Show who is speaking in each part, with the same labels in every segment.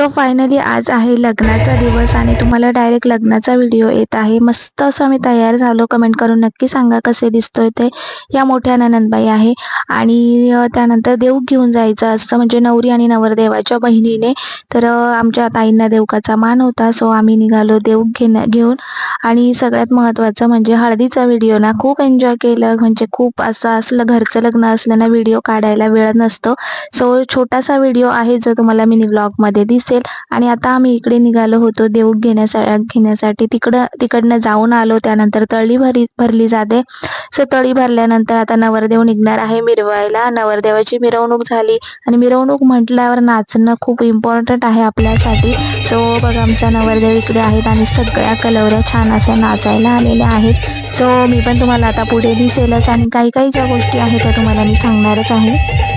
Speaker 1: So finally आज आहे लग्नाचा दिवस आणि तुम्हाला डायरेक्ट लग्नाचा व्हिडिओ येत आहे. मस्त असं मी तयार झालो. कमेंट करून नक्की सांगा कसे दिसतोय ते. या मोठ्या ननंदबाई आहे. आणि त्यानंतर देव घेऊन जायचं असतं. म्हणजे नवरी आणि नवरदेवाच्या बहिणीने. तर आमच्या ताईंना देवकाचा मान होता. सो आम्ही निघालो देव घेण्या घेऊन. आणि सगळ्यात महत्त्वाचं म्हणजे हळदीचा व्हिडिओ ना. खूप एन्जॉय केलं. म्हणजे खूप असं असलं घरचं लग्न असलं ना व्हिडिओ काढायला वेळ नसतो. सो छोटासा व्हिडिओ आहे जो तुम्हाला मिनी ब्लॉगमध्ये दिसेल. आणि आता आम्ही इकडे निघालो होतो देऊक घेण्यासा घेण्यासाठी. तिकडं तिकडनं जाऊन आलो त्यानंतर तळी भरी भरली जाते. सो तळी भरल्यानंतर आता नवरदेव निघणार आहे मिरवायला. नवरदेवाची मिरवणूक झाली. आणि मिरवणूक म्हटल्यावर नाचणं खूप इम्पॉर्टंट आहे आपल्यासाठी. सो बघ आमचा नवरदेव इकडे आहेत आणि सगळ्या कलवऱ्या छान अशा नाचायला आलेल्या आहेत. सो मी पण तुम्हाला आता पुढे दिसेलच. आणि काही काही ज्या गोष्टी आहेत त्या तुम्हाला मी सांगणारच आहे.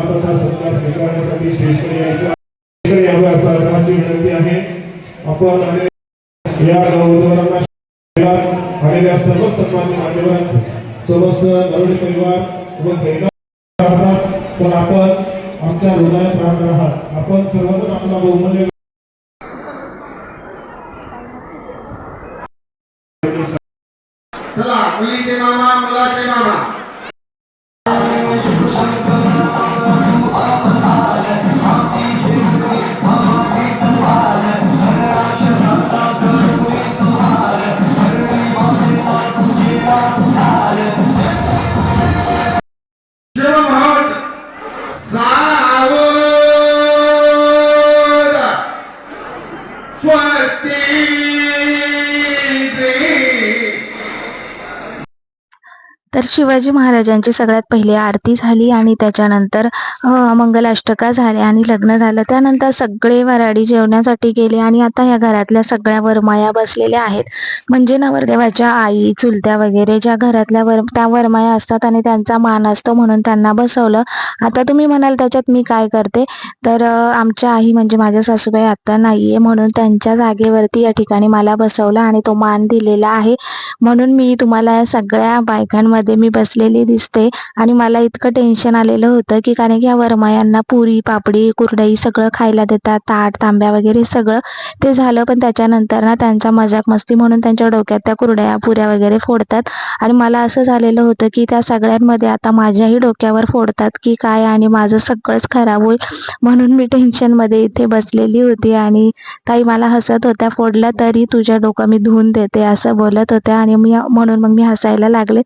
Speaker 2: आपण आपला सत्कार स्वीकारण्यासाठी स्टेजकडे यायचं स्टेजकडे यावं असं सर्वांची विनंती आहे. आपण या गौरवांना आलेल्या सर्व सन्मानित मान्यवरांचे समस्त नरवडे परिवार व गैरव तर आपण आमच्या हृदयात राहणार आहात. आपण सर्वजण आपला बहुमूल्य
Speaker 3: चला मुलीचे मामा मुलाचे मामा.
Speaker 1: शिवाजी महाराजांची सगळ्यात पहिली आरती झाली आणि त्याच्यानंतर मंगलाष्टका झाल्या आणि लग्न झालं. त्यानंतर सगळे वराडी जेवण्यासाठी गेले आणि आता या घरातल्या सगळ्या वरमाया बसलेल्या आहेत. म्हणजे नवरदेवाच्या आई चुलत्या वगैरे ज्या घरातल्या वर त्या वरमाया असतात आणि त्यांचा मान असतो म्हणून त्यांना बसवलं. आता तुम्ही म्हणाल त्याच्यात मी काय करते? तर आमच्या आई म्हणजे माझ्या सासूबाई आता नाहीये म्हणून त्यांच्या जागेवरती या ठिकाणी मला बसवलं आणि तो मान दिलेला आहे. म्हणून मी तुम्हाला या सगळ्या बायकांमध्ये मी बसलेली दिसते. आणि मला इतकं टेन्शन आलेलं होतं की कारण की या वरमायांना पुरी पापडी कुरडई सगळं खायला देतात. ताट तांब्या वगैरे सगळं ते झालं. पण त्याच्यानंतर ना त्यांचा मजाक मस्ती म्हणून त्यांच्या डोक्यात त्या कुरड्या पुऱ्या वगैरे फोडतात. आणि मला असं झालेलं होतं की त्या सगळ्यांमध्ये आता माझ्याही डोक्यावर फोडतात की काय आणि माझं सगळंच खराब होईल म्हणून मी टेन्शनमध्ये इथे बसलेली होती. आणि ताई मला हसत होत्या. फोडल्या तरी तुझ्या डोकं मी धुवून देते असं बोलत होत्या. आणि मी म्हणून मग मी हसायला लागले.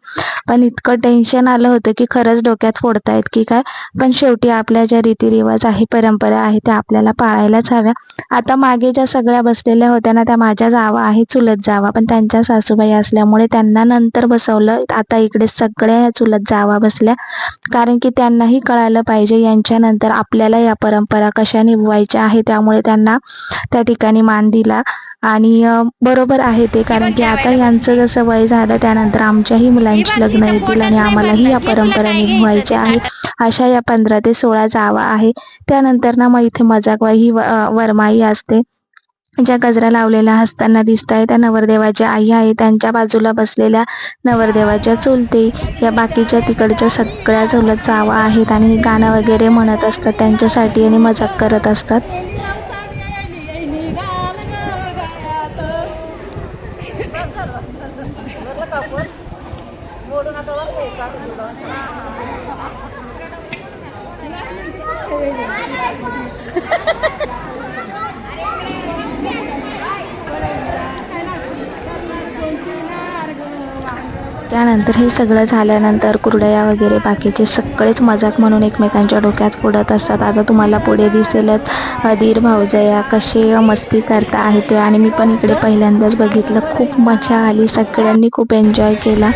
Speaker 1: पण इतकं टेन्शन आलं होतं की खरंच डोक्यात फोडतायत की काय? पण शेवटी आपल्या ज्या रीतिरिवाज आहे परंपरा आहे त्या आपल्याला पाळायलाच हव्या. आता मागे ज्या सगळ्या बसलेल्या होत्या ना त्या माझ्या जावा आहे चुलत जावा. पण त्यांच्या सासूबाई असल्यामुळे त्यांना नंतर बसवलं. आता इकडे सगळ्या या चुलत जावा बसल्या. कारण की त्यांनाही कळालं पाहिजे यांच्यानंतर आपल्याला या परंपरा कशा निभवायच्या आहे त्यामुळे त्यांना त्या ठिकाणी मान दिला. आणि बरोबर आहे ते. कारण की आता यांचं जसं वय झालं त्यानंतर आमच्याही मुलांची लग्न येतील आणि आम्हालाही या परंपरा निभवायच्या आहे. अशा या पंधरा ते सोळा जावा आहे. त्यानंतर ना मग इथे मजाकवाई ही व- वरमाई असते. ज्या गजरा लावलेल्या असताना दिसत आहे त्या नवरदेवाच्या आई आहे. त्यांच्या बाजूला बसलेल्या नवरदेवाच्या चुलते या बाकीच्या तिकडच्या सगळ्या चुलत जावा आहेत. आणि गाणं वगैरे म्हणत असतात त्यांच्यासाठी आणि मजाक करत असतात. त्यानंतर हे सगळं झाल्यानंतर कुरडया वगैरे बाकीचे सगळेच मजाक म्हणून एकमेकांच्या डोक्यात फोडत असतात. आता तुम्हाला पुढे दिसेलच अधीर भाऊजया कसे मस्ती करता आहे ते. आणि मी पण इकडे पहिल्यांदाच बघितलं. खूप मजा आली. सगळ्यांनी खूप एन्जॉय केला.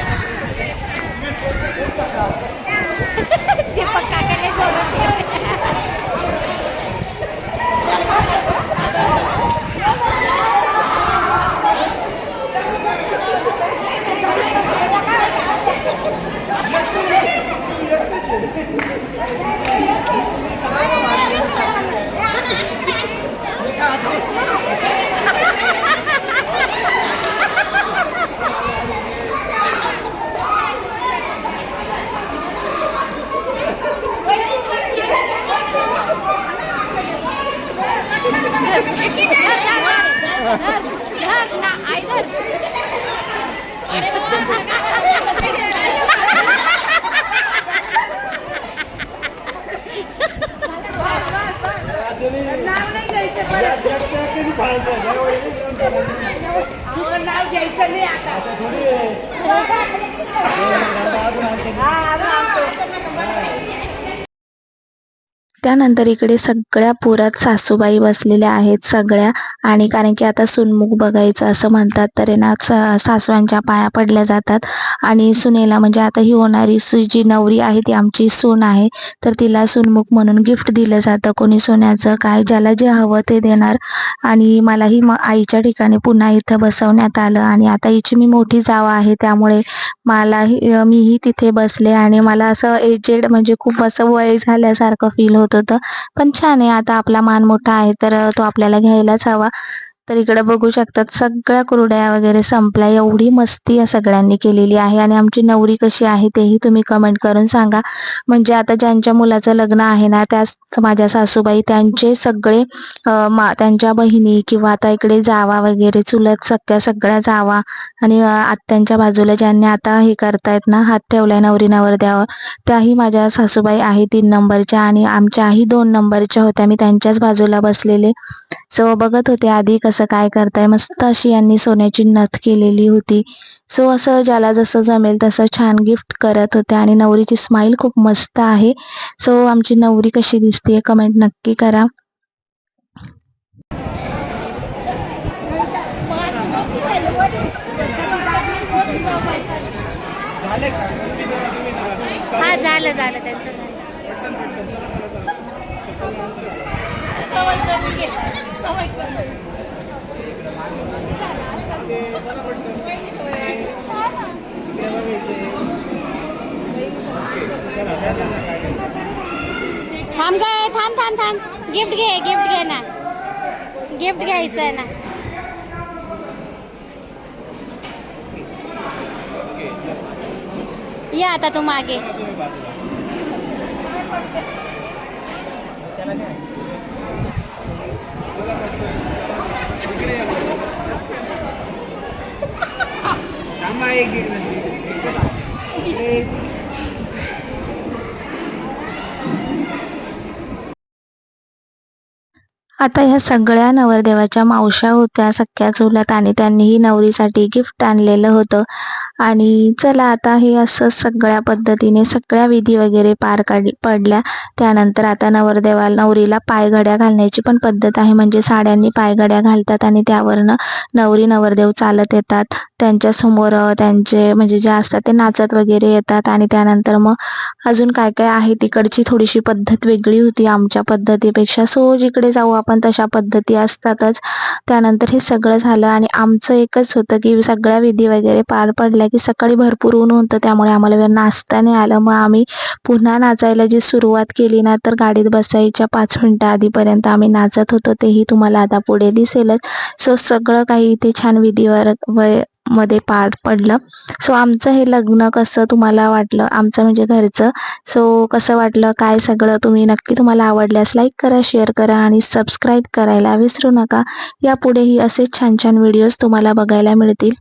Speaker 4: नाव घ्यायचं नाही आता हा अजून आमचं नका बरं.
Speaker 1: त्यानंतर इकडे सगळ्या पुरात सासूबाई बसलेल्या आहेत सगळ्या. आणि कारण की आता सुनमुख बघायचं असं म्हणतात तर ना सासवांच्या पाया पडल्या जातात. आणि सुनेला म्हणजे आता ही होणारी जी नवरी आहे ती आमची सून आहे. तर तिला सुनमुख म्हणून गिफ्ट दिलं जातं. कोणी सोन्याचं काय ज्याला जे हवं ते देणार. आणि मलाही म आईच्या ठिकाणी पुन्हा इथं बसवण्यात आलं. आणि आता हिची मी मोठी जाव आहे त्यामुळे मलाही मीही तिथे बसले. आणि मला असं एजेड म्हणजे खूप असं वय झाल्यासारखं फील होत. होतं पण छान आहे आता आपला मान मोठा आहे तर तो आपल्याला घ्यायलाच हवा. तर इकडे बघू शकतात सगळ्या कुरड्या वगैरे संपल्या. एवढी मस्ती या सगळ्यांनी केलेली आहे आणि आमची नवरी कशी आहे तेही तुम्ही कमेंट करून सांगा. म्हणजे आता ज्यांच्या मुलाचं लग्न आहे ना त्या माझ्या सासूबाई त्यांचे सगळे मा त्यांच्या बहिणी किंवा आता इकडे जावा वगैरे चुलत सख्या सगळ्या जावा आणि आत्यांच्या बाजूला ज्यांनी आता हे करतायत ना हात ठेवलाय नवरी नवरद्यावर त्याही माझ्या सासूबाई आहे तीन नंबरच्या आणि आमच्याही दोन नंबरच्या होत्या. मी त्यांच्याच बाजूला बसलेले. सो बघत होते आधी कसं काय करताय? मस्त अशी यांनी सोन्याची नथ केलेली होती. सो असं ज्याला जसं जमेल तसं छान गिफ्ट करत होते आणि नवरीची स्माईल खूप मस्त आहे. सो आमची नवरी कशी दिसते कमेंट नक्की करा.
Speaker 5: हा झालं झालं त्यांचं झालं. थांब काय थांब थांब थांब. गिफ्ट घे गिफ्ट घे ना. गिफ्ट घ्यायचं आहे ना. या आता तू मागे. Vai, querida.
Speaker 1: आता ह्या सगळ्या नवरदेवाच्या मावश्या होत्या सख्या चुलत आणि त्यांनीही नवरीसाठी गिफ्ट आणलेलं होतं. आणि चला आता हे असं सगळ्या पद्धतीने सगळ्या विधी वगैरे पार काढ पडल्या. त्यानंतर आता नवरदेवाला नवरीला पायघड्या घालण्याची पण पद्धत आहे. म्हणजे साड्यांनी पायघड्या घालतात आणि त्यावरनं नवरी नवरदेव चालत येतात. त्यांच्यासमोर त्यांचे म्हणजे जे असतात ते नाचत वगैरे येतात. आणि त्यानंतर मग अजून काय काय आहे? तिकडची थोडीशी पद्धत वेगळी होती आमच्या पद्धतीपेक्षा. सो जिकडे जाऊ आपण तशा पद्धती असतातच. त्यानंतर हे सगळं झालं आणि आमचं एकच होतं की सगळ्या विधी वगैरे पार पडल्या की सकाळी भरपूर ऊन होतं. त्यामुळे आम्हाला वेळ नाचता नाही आलं. मग आम्ही पुन्हा नाचायला जी सुरुवात केली ना तर गाडीत बसायच्या पाच मिनटं आधीपर्यंत आम्ही नाचत होतो. तेही तुम्हाला आता पुढे दिसेलच. सो सगळं काही इथे छान विधीवर वय मध्ये पार पडलं. सो आमचं हे लग्न कसं तुम्हाला वाटलं? आमचं म्हणजे घरचं. सो कसं वाटलं? काय सगळं तुम्ही नक्की तुम्हाला आवडल्यास लाईक करा शेअर करा आणि सबस्क्राईब करायला विसरू नका. यापुढेही असेच छान छान व्हिडिओज तुम्हाला बघायला मिळतील.